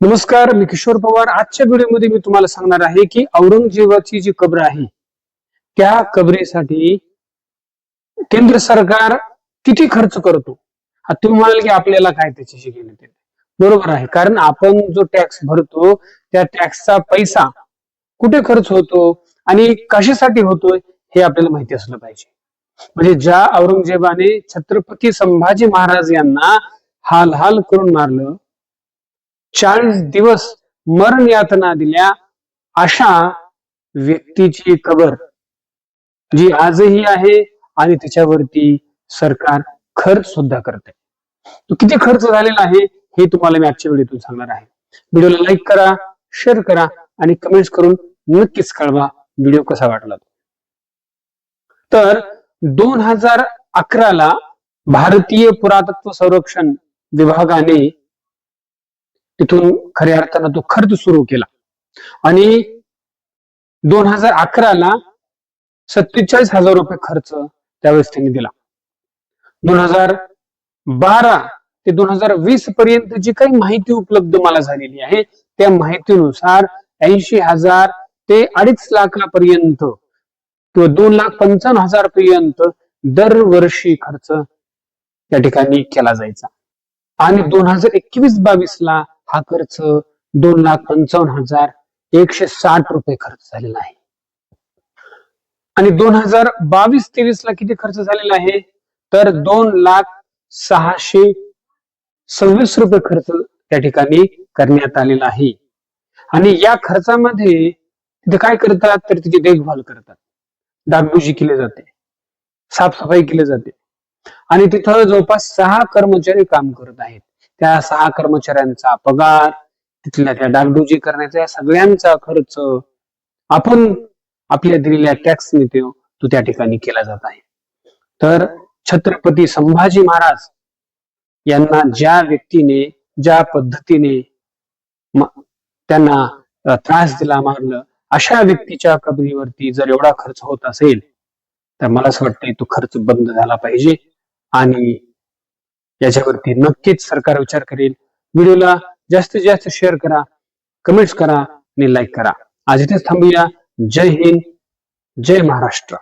नमस्कार मी किशोर पवार. आजच्या व्हिडिओमध्ये मी तुम्हाला सांगणार आहे की औरंगजेबाची जी कब्र आहे त्या कबरीसाठी केंद्र सरकार किती खर्च करतो? तुम्ही म्हणाल की आपल्याला काय त्याच्याशी घेण्यात येते बरोबर आहे. कारण आपण जो टॅक्स भरतो त्या टॅक्सचा पैसा कुठे खर्च होतो आणि कशासाठी होतोय हे आपल्याला माहिती असलं पाहिजे. म्हणजे ज्या औरंगजेबाने छत्रपती संभाजी महाराज यांना हाल हाल करून मारलं चाळीस दिवस मरण यातना दिल्या अशा व्यक्तीची कबर जी आजही आहे आणि त्याच्यावरती सरकार खर्च सुद्धा करते तो किती खर्च झालेला आहे हे तुम्हाला मी आजच्या व्हिडिओतून सांगणार आहे व्हिडिओला लाईक करा शेअर करा आणि कमेंट्स करून नक्कीच कळवा व्हिडिओ कसा वाटला तो. तर दोन हजार अकराला भारतीय पुरातत्व संरक्षण विभागाने तिथून खऱ्या अर्थानं तो खर्च सुरू केला. आणि दोन हजार अकराला सत्तेचाळीस हजार रुपये खर्च त्यावेळेस त्यांनी दिला. दोन हजार बारा ते दोन हजार वीस पर्यंत जी काही माहिती उपलब्ध मला झालेली आहे त्या माहितीनुसार ऐंशी हजार ते अडीच लाखापर्यंत किंवा दोन लाख पंचावन्न हजार पर्यंत दरवर्षी खर्च त्या ठिकाणी केला जायचा. आणि दोन हजार एकवीस बावीस ला हा खर्च दोन लाख पंचावन्न हजार एकशे साठ रुपये खर्च झालेला आहे. आणि दोन हजार बावीस तेवीस ला किती खर्च झालेला आहे? तर दोन लाख सहाशे सव्वीस रुपये खर्च त्या ठिकाणी करण्यात आलेला आहे. आणि या खर्चामध्ये तिथे काय करतात? तर तिची देखभाल करतात. डागडुजी केली जाते. साफसफाई केली जाते. आणि तिथं जवळपास सहा कर्मचारी काम करत आहेत. त्या सहा कर्मचाऱ्यांचा पगार तिथल्या त्या डागडुजी करण्याचा या सगळ्यांचा खर्च आपण आपल्या दिलेल्या टॅक्स नेतो तो त्या ठिकाणी केला जात आहे. तर छत्रपती संभाजी महाराज यांना ज्या व्यक्तीने ज्या पद्धतीने त्यांना त्रास दिला मारलं अशा व्यक्तीच्या कबरीवरती जर एवढा खर्च होत असेल तर मला असं वाटतंय तो खर्च बंद झाला पाहिजे आणि याच्यावरती नक्कीच सरकार विचार करेल. व्हिडिओला जास्तीत जास्त शेअर करा कमेंट्स करा आणि लाईक करा. आज इथेच थांबूया. जय हिंद जय महाराष्ट्र.